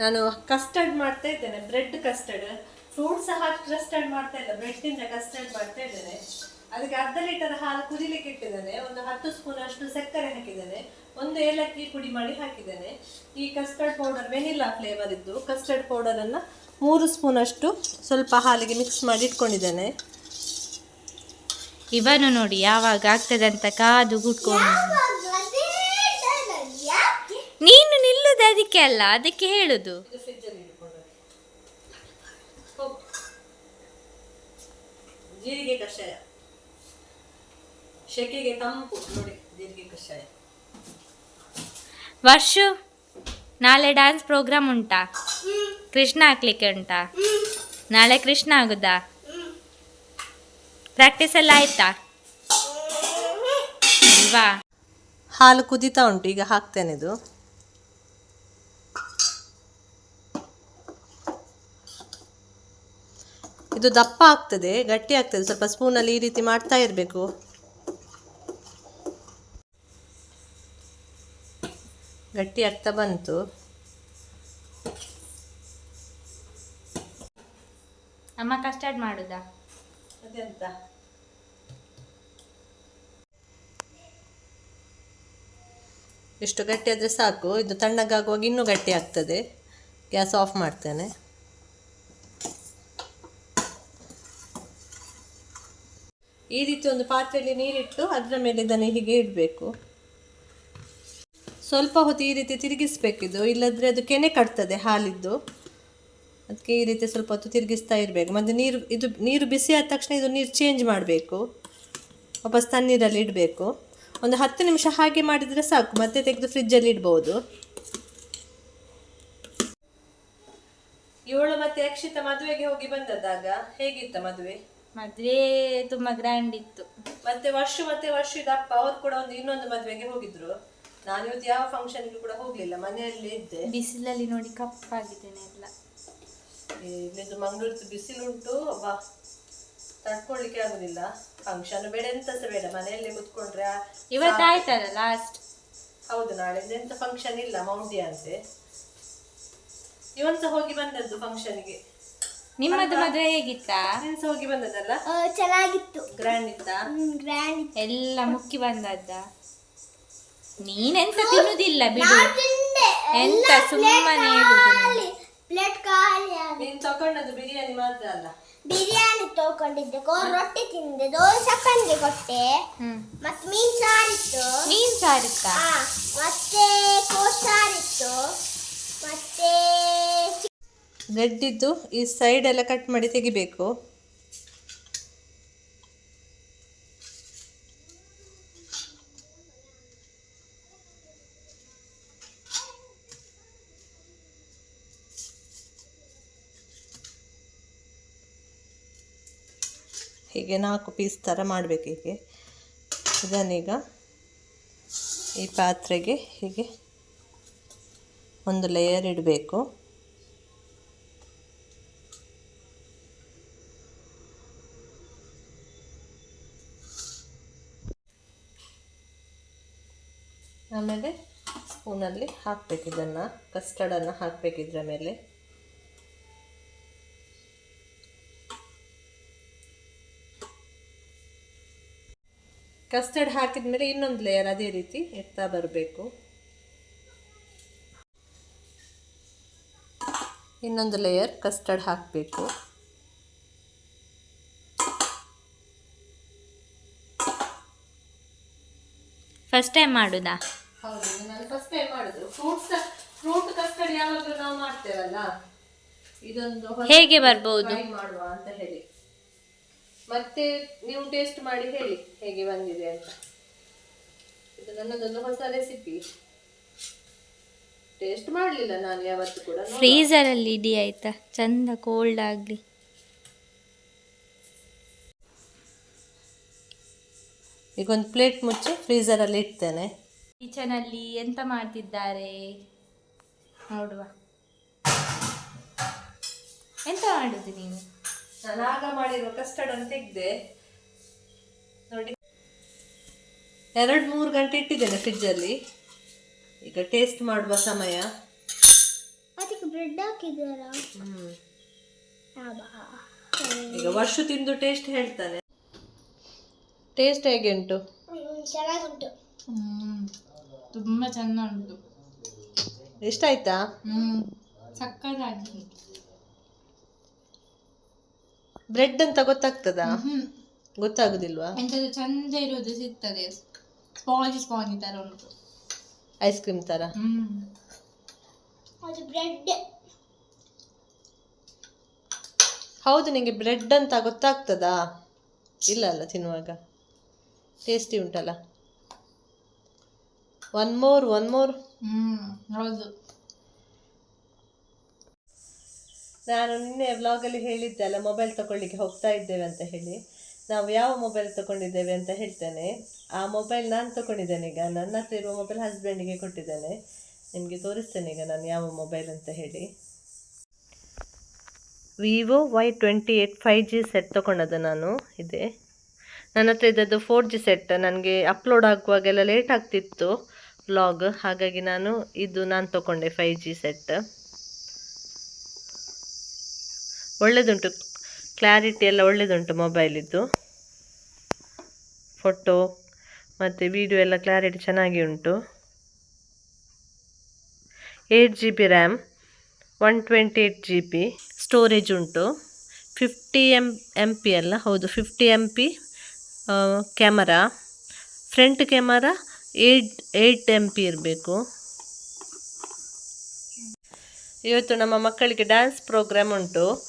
ನಾನು ಕಸ್ಟರ್ಡ್ ಮಾಡ್ತಾ ಇದ್ದೇನೆ ಬ್ರೆಡ್ ಕಸ್ಟರ್ಡ್ ಫ್ರೂಟ್ ಸಹ ಕಸ್ಟರ್ಡ್ ಮಾಡ್ತಾ ಇಲ್ಲ ಬ್ರೆಡ್ಡಿಂದ ಕಸ್ಟರ್ಡ್ ಮಾಡ್ತಾ ಇದ್ದೇನೆ. ಅದಕ್ಕೆ ಅರ್ಧ ಲೀಟರ್ ಹಾಲು ಕುದಿಲಿಕ್ಕೆ ಇಟ್ಟಿದ್ದೇನೆ, ಒಂದು ಹತ್ತು ಸ್ಪೂನ್ ಅಷ್ಟು ಸಕ್ಕರೆ ಹಾಕಿದ್ದೇನೆ, ಒಂದು ಏಲಕ್ಕಿ ಪುಡಿ ಮಾಡಿ ಹಾಕಿದ್ದೇನೆ. ಈ ಕಸ್ಟರ್ಡ್ ಪೌಡರ್ ವೆನಿಲ್ಲಾ ಫ್ಲೇವರ್ ಇದ್ದು ಕಸ್ಟರ್ಡ್ ಪೌಡರನ್ನು ಮೂರು ಸ್ಪೂನ್ ಅಷ್ಟು ಸ್ವಲ್ಪ ಹಾಲಿಗೆ ಮಿಕ್ಸ್ ಮಾಡಿ ಇಟ್ಕೊಂಡಿದ್ದೇನೆ. ಇವನು ನೋಡಿ, ಯಾವಾಗ ಆಗ್ತದೆ ಅಂತ ಕಾದು ಕೂತ್ಕೊಂಡು. ನಿಲ್ಲುದು ಅದಕ್ಕೆ ಅಲ್ಲ ಅದಕ್ಕೆ ಹೇಳುದು. ಜೀರಿಗೆ ಕಷಾಯ. ಶೆಕೆಗೆ ತಂಪು ನೋಡಿ ಜೀರಿಗೆ ಕಷಾಯ. ವರ್ಷು ನಾಳೆ ಡ್ಯಾನ್ಸ್ ಪ್ರೋಗ್ರಾಮ್ ಉಂಟಾ? ಕೃಷ್ಣ ಹಾಕ್ಲಿಕ್ಕೆ ಉಂಟಾ? ನಾಳೆ ಕೃಷ್ಣ ಆಗುದಾ? ಪ್ರಾಕ್ಟೀಸ್ ಎಲ್ಲ ಆಯ್ತಾ? ಅಲ್ವಾ ಹಾಲು ಕುದೀತಾ ಉಂಟು ಈಗ ಹಾಕ್ತೇನೆ ಇದು. ಇದು ದಪ್ಪ ಆಗ್ತದೆ ಗಟ್ಟಿ ಆಗ್ತದೆ. ಸ್ವಲ್ಪ ಸ್ಪೂನಲ್ಲಿ ಈ ರೀತಿ ಮಾಡ್ತಾ ಇರಬೇಕು. ಗಟ್ಟಿ ಆಗ್ತಾ ಬಂತು. ಅಮ್ಮ ಕಸ್ಟರ್ಡ್ ಮಾಡುದಾ? ಅದೆಂತ ಇಷ್ಟು ಗಟ್ಟಿ ಆದರೆ ಸಾಕು. ಇದು ತಣ್ಣಗಾಗುವಾಗ ಇನ್ನೂ ಗಟ್ಟಿ ಆಗ್ತದೆ. ಗ್ಯಾಸ್ ಆಫ್ ಮಾಡ್ತೇನೆ. ಈ ರೀತಿ ಒಂದು ಪಾತ್ರೆಯಲ್ಲಿ ನೀರಿಟ್ಟು ಅದರ ಮೇಲೆ ಇದನ್ನು ಹೀಗೆ ಇಡಬೇಕು. ಸ್ವಲ್ಪ ಹೊತ್ತು ಈ ರೀತಿ ತಿರುಗಿಸ್ಬೇಕಿದು ಇಲ್ಲದ್ರೆ ಅದು ಕೆನೆ ಕಟ್ತದೆ ಹಾಲಿದ್ದು. ಅದಕ್ಕೆ ಈ ರೀತಿ ಸ್ವಲ್ಪ ಹೊತ್ತು ತಿರುಗಿಸ್ತಾ ಇರಬೇಕು. ಮತ್ತು ನೀರು, ಇದು ನೀರು ಬಿಸಿ ಆದ ತಕ್ಷಣ ಇದು ನೀರು ಚೇಂಜ್ ಮಾಡಬೇಕು. ವಾಪಸ್ ತಣ್ಣೀರಲ್ಲಿ ಇಡಬೇಕು. ಒಂದು ಹತ್ತು ನಿಮಿಷ ಹಾಗೆ ಮಾಡಿದರೆ ಸಾಕು. ಮತ್ತೆ ತೆಗೆದು ಫ್ರಿಜ್ಜಲ್ಲಿ ಇಡ್ಬೋದು. ಇವಳು ಮತ್ತೆ ಅಕ್ಷಿತ ಮದುವೆಗೆ ಹೋಗಿ ಬಂದದ್ದಾಗ ಹೇಗಿತ್ತ ಮದುವೆ? ಮದ್ವೆ ತುಂಬಾ ಗ್ರ್ಯಾಂಡ್ ಇತ್ತು. ಮತ್ತೆ ವರ್ಷ ಮತ್ತೆ ವರ್ಷ ಇದಪ್ಪ. ಅವ್ರು ಕೂಡ ಒಂದು ಇನ್ನೊಂದು ಮದುವೆಗೆ ಹೋಗಿದ್ರು. ನಾನು ಇವತ್ತು ಯಾವ ಫಂಕ್ಷನ್ ಕೂಡ ಹೋಗ್ಲಿಲ್ಲ. ಮನೆಯಲ್ಲಿ ಇದ್ದೆ. ಬಿಸಿಲಲ್ಲಿ ನೋಡಿ ಕಪ್ಪಾಗಿದ್ದೇನೆ ಎಲ್ಲ. ಇಲ್ಲಿದ್ದು ಮಂಗಳೂರು ಬಿಸಿಲುಂಟು. ಬಾ ತಡ್ಕೊಳ್ಳಿಕ್ಕೆ ಆಗುದಿಲ್ಲ. ಫಂಕ್ಷನ್ ಬೇಡ ಎಂತ ಬೇಡ. ಮನೆಯಲ್ಲೇ ಕುತ್ಕೊಂಡ್ರೆ ಇವತ್ತು ಆಯ್ತಲ್ಲ ಲಾಸ್ಟ್ ಹೌದು ನಾಳೆ ಎಂತ ಫಂಕ್ಷನ್ ಇಲ್ಲ ಮೌಂಟಿ ಅಂತೆ. ಇವನ್ಸ ಹೋಗಿ ಬಂದದ್ದು ಫಂಕ್ಷನ್ಗೆ ನಿಮ್ಮದು ಮದುವೆ ಹೇಗಿತ್ತಾ? ಹೋಗಿ ಬಂದದಲ್ಲ ಚೆನ್ನಾಗಿತ್ತು. ಗ್ರ್ಯಾಂಡ್ ಇತ್ತ? ಗ್ರ್ಯಾಂಡ್ ಎಲ್ಲ ಮುಕ್ಕಿ ಬಂದದ್ದ? ನೀನೆಂತ ತಿನ್ನುದಿಲ್ಲ ಬಿಡು. ತಿಂದೆ. ಎಂತ ಸುಮ್ಮನೆ ಹೇಳುದು ಪ್ಲೇಟ್ ಖಾಲಿ ಆಗಿ. ನೀನ್ ತಗೊಂಡದ್ದು ಬಿರಿಯಾನಿ ಮಾತ್ರ ಅಲ್ಲ? ಬಿರಿಯಾನಿ ತಗೊಂಡಿದ್ದೆ. ಕೋ ರೊಟ್ಟಿ ತಿಂದೆ. ದೋಸೆ ಅಪ್ಪನಿಗೆ ಕೊಟ್ಟೆ. ಹ್ಮ್. ಮತ್ತೆ ಮೀನ್ ಸಾರಿತ್ತು. ನೀನ್ ಸಾರಿತ್ತಾ? ಆ, ಮತ್ತೆ ಕೋಸ್ ಸಾರಿತ್ತು. ಮತ್ತೆ ರೆಡ್ಡಿದ್ದು ಈ ಸೈಡ್ ಎಲ್ಲ ಕಟ್ ಮಾಡಿ ತೆಗಿಬೇಕು. ಹೀಗೆ ನಾಲ್ಕು ಪೀಸ್ ಥರ ಮಾಡಬೇಕು ಹೀಗೆ. ಇದನ್ನೀಗ ಈ ಪಾತ್ರೆಗೆ ಹೀಗೆ ಒಂದು ಲೇಯರ್ ಇಡಬೇಕು. ಆಮೇಲೆ ಸ್ಪೂನಲ್ಲಿ ಹಾಕ್ಬೇಕು ಇದನ್ನು ಕಸ್ಟರ್ಡನ್ನು ಹಾಕಬೇಕಿದ್ರ ಇದರ ಮೇಲೆ. ಕಸ್ಟರ್ಡ್ ಹಾಕಿದ ಮೇಲೆ ಇನ್ನೊಂದು ಲೇಯರ್ ಅದೇ ರೀತಿ ಇಡ್ತಾ ಬರಬೇಕು. ಇನ್ನೊಂದು ಲೇಯರ್ ಕಸ್ಟರ್ಡ್ ಹಾಕಬೇಕು. ಫಸ್ಟ್ ಟೈಮ್ ಮಾಡುದಾ? ಹೌದು ನಾನು ಫಸ್ಟ್ ಟೈಮ್ ಮಾಡುದು. ಫ್ರೂಟ್ಸ್ ಫ್ರೂಟ್ ಕಸ್ಟರ್ಡ್ ಯಾವಾಗಲೂ ನಾವು ಮಾಡ್ತೇವಲ್ಲ? ಇದೊಂದು ಹೇಗೆ ಬರ್ಬೋದು? ಮಾಡುವ ಅಂತ ಹೇಳಿ. ಮತ್ತೆ ನೀವು ಟೇಸ್ಟ್ ಮಾಡಿ ಹೇಳಿ ಹೇಗೆ ಬಂದಿದೆ ಅಂತ. ಇದು ನನ್ನದೊಂದು ಹೊಸ ರೆಸಿಪಿ ಟೇಸ್ಟ್ ಮಾಡಲಿಲ್ಲ ನಾನು ಯಾವತ್ತೂ ಕೂಡ ಫ್ರೀಜರ್ ಫ್ರೀಸರ್ ಅಲ್ಲಿ ಇಡಿ ಆಯ್ತಾ? ಚಂದ ಕೋಲ್ಡ್ ಆಗ್ಲಿ. ಈಗ ಒಂದು ಪ್ಲೇಟ್ ಮುಚ್ಚಿ ಫ್ರೀಸರಲ್ಲಿ ಇಡ್ತೇನೆ. ಕಿಚನಲ್ಲಿ ಎಂತ ಮಾಡ್ತಿದ್ದಾರೆ? ನೋಡುವ. ಎಂತ ಮಾಡುದು ನೀನು? ನಾನು ಆಗ ಮಾಡಿರುವ ಕಸ್ಟರ್ಡ್ ಅಂತ ತೆಗೆದೆ. ನೋಡಿ. ಎರಡು ಮೂರು ಗಂಟೆ ಇಟ್ಟಿದ್ದೇನೆ ಫ್ರಿಜ್ಜಲ್ಲಿ. ಈಗ ಟೇಸ್ಟ್ ಮಾಡುವ ಸಮಯ. ಅದಕ್ಕೆ ಬ್ರೆಡ್ ಆಬಾ. ಈಗ ವರ್ಷ ತಿಂದು ಟೇಸ್ಟ್ ಹೇಳ್ತಾನೆ. ಟೇಸ್ಟ್ ಹೇಗೆ ಉಂಟು ಹ್ಮ್, ಚೆನ್ನಾಗುಂಟು. ತುಂಬ ಚೆಂದ ಉಂಟು ಎಷ್ಟಾಯ್ತಾ? ಹ್ಮ್ ಸಕ್ಕತ್ತಾಗಿ ಬ್ರೆಡ್ ಅಂತ ಗೊತ್ತಾಗ್ತದಾ? ಹ್ಮ್ ಗೊತ್ತಾಗುದಿಲ್ವಾ? ಚಂದ ಇರೋದು ಸಿಗ್ತದೆ. ಸ್ಪಾಂಜ್ ಸ್ಪಾಂಜ್ ತರ ಉಂಟು. ಐಸ್ ಕ್ರೀಮ್ ತರ? ಹ್ಮ್. ಅದು ಬ್ರೆಡ್ ಹೌದು ನಿಂಗೆ ಬ್ರೆಡ್ ಅಂತ ಗೊತ್ತಾಗ್ತದಾ? ಇಲ್ಲ ಅಲ್ಲ ತಿನ್ನುವಾಗ. ಟೇಸ್ಟಿ ಉಂಟಲ್ಲ? One more one more hmm ಹೌದು. ನಾನು ನಿನ್ನೆ ವ್ಲಾಗಲ್ಲಿ ಹೇಳಿದ್ದೆ ಅಲ್ಲ ಮೊಬೈಲ್ ತಗೊಳ್ಳಿಕ್ಕೆ ಹೋಗ್ತಾ ಇದ್ದೇವೆ ಅಂತ ಹೇಳಿ. ನಾವು ಯಾವ ಮೊಬೈಲ್ ತಗೊಂಡಿದ್ದೇವೆ ಅಂತ ಹೇಳ್ತೇನೆ. ಆ ಮೊಬೈಲ್ ನಾನು ತಗೊಂಡಿದ್ದೇನೆ ಈಗ. ನನ್ನ ಹತ್ರ ಇರುವ ಮೊಬೈಲ್ ಹಸ್ಬೆಂಡಿಗೆ ಕೊಟ್ಟಿದ್ದೇನೆ. ನಿಮಗೆ ತೋರಿಸ್ತೇನೆ ಈಗ ನಾನು ಯಾವ ಮೊಬೈಲ್ ಅಂತ ಹೇಳಿ. Vivo Y twenty eight five G set ತೊಗೊಂಡದ್ದು ನಾನು ಇದೆ. ನನ್ನ ಹತ್ರ ಇದ್ದದ್ದು ಫೋರ್ ಜಿ ಸೆಟ್ ನನಗೆ ಅಪ್ಲೋಡ್ ಆಗುವಾಗೆಲ್ಲ ಲೇಟ್ ಆಗ್ತಿತ್ತು ವ್ಲಾಗ್ ಹಾಗಾಗಿ ನಾನು ಇದು ನಾನು ತಗೊಂಡೆ ಫೈವ್ ಜಿ ಸೆಟ್ ಒಳ್ಳೆದುಂಟು ಕ್ಲಾರಿಟಿ ಎಲ್ಲ ಒಳ್ಳೆದುಂಟು ಮೊಬೈಲಿದ್ದು ಫೋಟೋ ಮತ್ತು ವಿಡಿಯೋ ಎಲ್ಲ ಕ್ಲಾರಿಟಿ ಚೆನ್ನಾಗಿ ಉಂಟು. Eight G B RAM one twenty eight G B storage ಉಂಟು. ಫಿಫ್ಟಿ ಎಂ ಎಂ ಪಿ ಅಲ್ಲ? ಹೌದು fifty M P camera, front camera eight eight M P ಇರಬೇಕು. ಇವತ್ತು ನಮ್ಮ ಮಕ್ಕಳಿಗೆ ಡ್ಯಾನ್ಸ್ ಪ್ರೋಗ್ರಾಮ್ ಉಂಟು.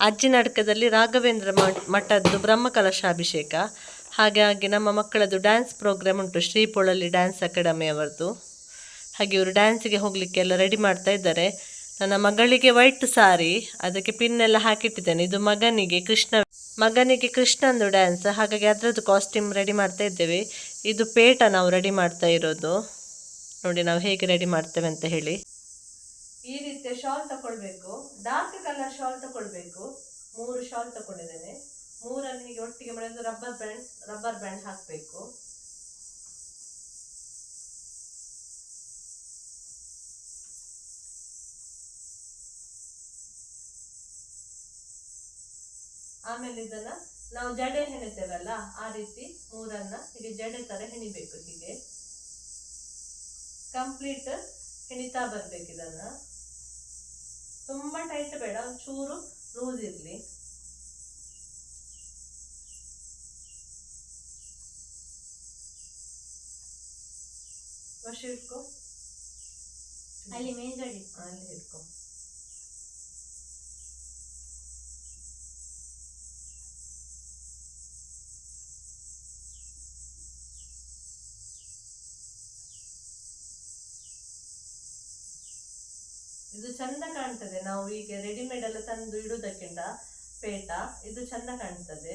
ಅಜ್ಜಿನಡ್ಕದಲ್ಲಿ ರಾಘವೇಂದ್ರ ಮ- ಮಠದ್ದು ಬ್ರಹ್ಮಕಲಶಾಭಿಷೇಕ. ಹಾಗಾಗಿ ನಮ್ಮ ಮಕ್ಕಳದ್ದು ಡ್ಯಾನ್ಸ್ ಪ್ರೋಗ್ರಾಮ್ ಉಂಟು ಶ್ರೀಪೋಳಲ್ಲಿ ಡ್ಯಾನ್ಸ್ ಅಕಾಡೆಮಿ ಅವರದ್ದು. ಹಾಗೆ ಇವರು ಡ್ಯಾನ್ಸಿಗೆ ಹೋಗಲಿಕ್ಕೆಲ್ಲ ರೆಡಿ ಮಾಡ್ತಾ ಇದ್ದಾರೆ. ನನ್ನ ಮಗಳಿಗೆ ವೈಟ್ ಸಾರಿ, ಅದಕ್ಕೆ ಪಿನ್ ಎಲ್ಲ ಹಾಕಿಟ್ಟಿದ್ದೇನೆ. ಇದು ಮಗನಿಗೆ ಕೃಷ್ಣ ಮಗನಿಗೆ ಕೃಷ್ಣಂದು ಡ್ಯಾನ್ಸ್ ಹಾಗಾಗಿ ಅದರದ್ದು ಕಾಸ್ಟ್ಯೂಮ್ ರೆಡಿ ಮಾಡ್ತಾ ಇದ್ದೇವೆ. ಇದು ಪೇಟ ನಾವು ರೆಡಿ ಮಾಡ್ತಾ ಇರೋದು. ನೋಡಿ ನಾವು ಹೇಗೆ ರೆಡಿ ಮಾಡ್ತೇವೆ ಅಂತ ಹೇಳಿ. ಈ ರೀತಿಯ ಶಾಲ್ ತಗೊಳ್ಬೇಕು ಡಾರ್ಕ್ ಕಲರ್ ಶಾಲ್ ತಗೊಳ್ಬೇಕು ಮೂರು ಶಾಲ್ ತಗೊಂಡಿದ್ದೇನೆ ಮೂರನ್ನು ಹೀಗೆ ಒಟ್ಟಿಗೆ ಮಾಡಿದ್ರೆ ರಬ್ಬರ್ ಬ್ಯಾಂಡ್ ರಬ್ಬರ್ ಬ್ಯಾಂಡ್ ಹಾಕಬೇಕು. ಆಮೇಲೆ ಇದನ್ನ ನಾವು ಜಡೆ ಹೆಣಿತೇವಲ್ಲ ಆ ರೀತಿ ಮೂರನ್ನ ಹೀಗೆ ಜಡೆ ತರ ಹೆಣಿಬೇಕು ಹೀಗೆ. ಕಂಪ್ಲೀಟ್ ಹೆಣಿತಾ ಬರ್ಬೇಕು ಇದನ್ನ. ತುಂಬಾ ಟೈಟ್ ಬೇಡ ಒಂಚೂರು ಲೂಸ್ ಇರ್ಲಿ. ವರ್ಷ ಇಟ್ಕೋ. ಅಲ್ಲಿ ಮೇಲ್ಗಡೆ. ಅಲ್ಲಿ ಇಟ್ಕೋ ಇದು ಚಂದ ಕಾಣ್ತದೆ. ನಾವು ಈಗ ರೆಡಿಮೇಡ್ ಎಲ್ಲ ತಂದು ಇಡುವುದಕ್ಕಿಂತ ಪೇಟ, ಇದು ಚಂದ ಕಾಣ್ತದೆ.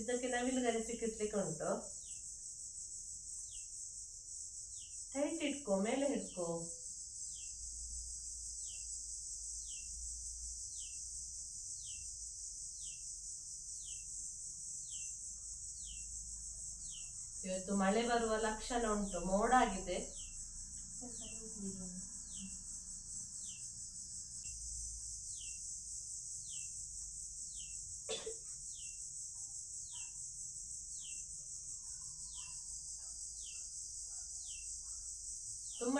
ಇದಕ್ಕೆ ನವಿಲುಗರಿ ಸಿಕ್ಕಿಸ್ಲಿಕ್ಕೆ ಉಂಟು. ಟೈಟ್ ಇಟ್ಕೋ, ಮೇಲೆ ಹಿಡ್ಕೋ ಇವತ್ತು ಮಳೆ ಬರುವ ಲಕ್ಷಣ ಉಂಟು. ಮೋಡ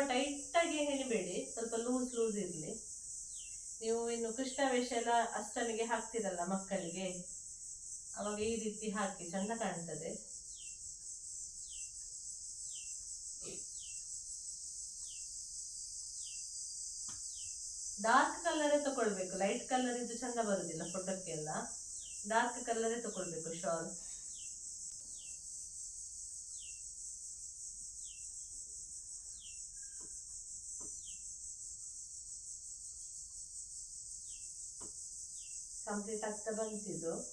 ಟೈಟ್ ಆಗಿ ಹೆಣಿಬೇಡಿ. ಸ್ವಲ್ಪ ಲೂಸ್ ಲೂಸ್ ಇರಲಿ. ನೀವು ಇನ್ನು ಕೃಷ್ಣ ವೇಷ ಎಲ್ಲ ಅಷ್ಟನಿಗೆ ಹಾಕ್ತಿರಲ್ಲ ಮಕ್ಕಳಿಗೆ? ಅವಾಗ ಈ ರೀತಿ ಹಾಕಿ ಚಂದ ಕಾಣ್ತದೆ. ಡಾರ್ಕ್ ಕಲರೇ ತಗೊಳ್ಬೇಕು ಲೈಟ್ ಕಲರ್ ಇದು ಚಂದ ಬರುದಿಲ್ಲ ಫೋಟೋಕ್ಕೆಲ್ಲ ಡಾರ್ಕ್ ಕಲರೇ ತಗೊಳ್ಬೇಕು ಶಾಲ್ ಕಂಪ್ಲೀಟ್ ಆಗ್ತಾ ಬಂತಿದ್ದು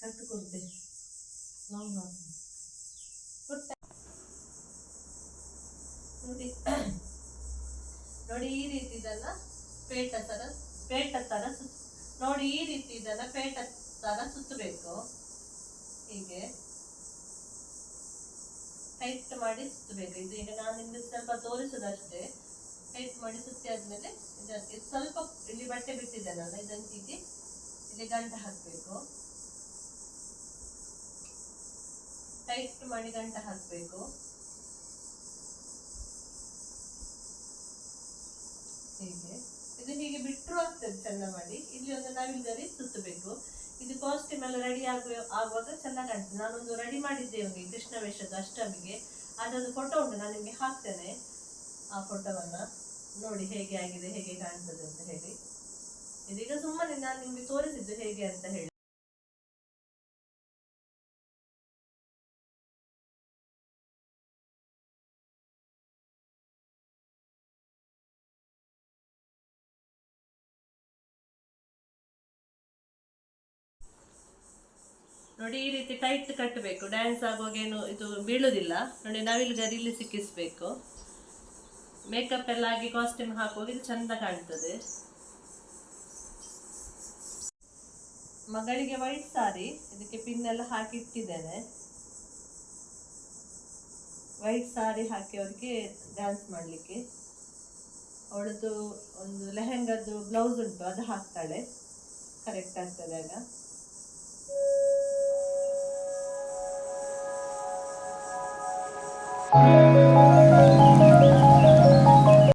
ಕಟ್ಟುಕೊಳ್ತೆ ಲಾಂಗ್ ನೋಡಿ. ನೋಡಿ ಈ ರೀತಿ ಇದನ್ನ ಪೇಟ ತರ ಪೇಟ ತರ ಸುತ್- ನೋಡಿ ಈ ರೀತಿ ಇದನ್ನ ಪೇಟ ತರ ಸುತ್ತಬೇಕು. ಹೀಗೆ. ಟೈಟ್ ಮಾಡಿ ಸುತ್ತಬೇಕು. ಇದು ಈಗ ನಾನು ನಿಮ್ಗೆ ಸ್ವಲ್ಪ ತೋರಿಸೋದಷ್ಟೇ ಟೈಟ್ ಮಾಡಿ ಸುತ್ತಿ ಆದ್ಮೇಲೆ ಇದಕ್ಕೆ ಸ್ವಲ್ಪ ಇಲ್ಲಿ ಬಟ್ಟೆ ಬಿಟ್ಟಿದ್ದೇನಲ್ಲ, ಇದನ್ನು ತಿದ್ದಿ ಇಲ್ಲಿ ಗಂಟು ಹಾಕಬೇಕು. ಟೈಟ್ ಮಾಡಿ ಗಂಟು ಹಾಕಬೇಕು. ಹೀಗೆ. ಇದು ಹೀಗೆ ಬಿಟ್ಟರು ಆಗ್ತದೆ ಚೆನ್ನ ಮಾಡಿ. ಇಲ್ಲಿ ಒಂದು ನವಿಲು ಗರಿ ಸುತ್ತಬೇಕು. ಇದು ಕಾಸ್ಟ್ಯೂಮ್ ಎಲ್ಲ ರೆಡಿ ಆಗುವ, ಆಗುವಾಗ ಚೆನ್ನಾಗಿ ಕಾಣ್ತದೆ. ನಾನೊಂದು ರೆಡಿ ಮಾಡಿದ್ದೆ ಅವನಿಗೆ ಕೃಷ್ಣ ವೇಷದ ಅಷ್ಟಮಿಗೆ. ಅದೊಂದು ಫೋಟೋ ಉಂಟು, ನಾನು ನಿಮಗೆ ಹಾಕ್ತೇನೆ. ಆ ಫೋಟೋವನ್ನು ನೋಡಿ ಹೇಗೆ ಆಗಿದೆ, ಹೇಗೆ ಕಾಣ್ತದೆ ಅಂತ ಹೇಳಿ. ಇದೀಗ ಸುಮ್ಮನೆ ನಾನು ನಿಮಗೆ ತೋರಿಸಿದ್ದು ಹೇಗೆ ಅಂತ ಹೇಳಿ. ನೋಡಿ ಈ ರೀತಿ ಟೈಟ್ ಕಟ್ಟಬೇಕು ಡ್ಯಾನ್ಸ್ ಆಗುವಾಗ ಏನು ಇದು ಬೀಳುದಿಲ್ಲ. ನೋಡಿ ನವಿಲು ಗರಿಲಿ ಸಿಕ್ಕಿಸ್ಬೇಕು. ಮೇಕಪ್ ಎಲ್ಲ ಆಗಿ ಕಾಸ್ಟ್ಯೂಮ್ ಹಾಕುವಾಗ ಇದು ಚಂದ ಕಾಣ್ತದೆ. ಮಗಳಿಗೆ ವೈಟ್ ಸಾರಿ ಇದಕ್ಕೆ ಪಿನ್ ಎಲ್ಲ ಹಾಕಿ ಇಟ್ಟಿದ್ದೇನೆ. ವೈಟ್ ಸಾರಿ ಹಾಕಿ ಅವರಿಗೆ ಡ್ಯಾನ್ಸ್ ಮಾಡಲಿಕ್ಕೆ. ಅವಳದ್ದು ಒಂದು ಲೆಹೆಂಗದ್ದು ಬ್ಲೌಸ್ ಉಂಟು, ಅದು ಹಾಕ್ತಾಳೆ. ಕರೆಕ್ಟ್ ಆಗ್ತದೆ ಆಗ.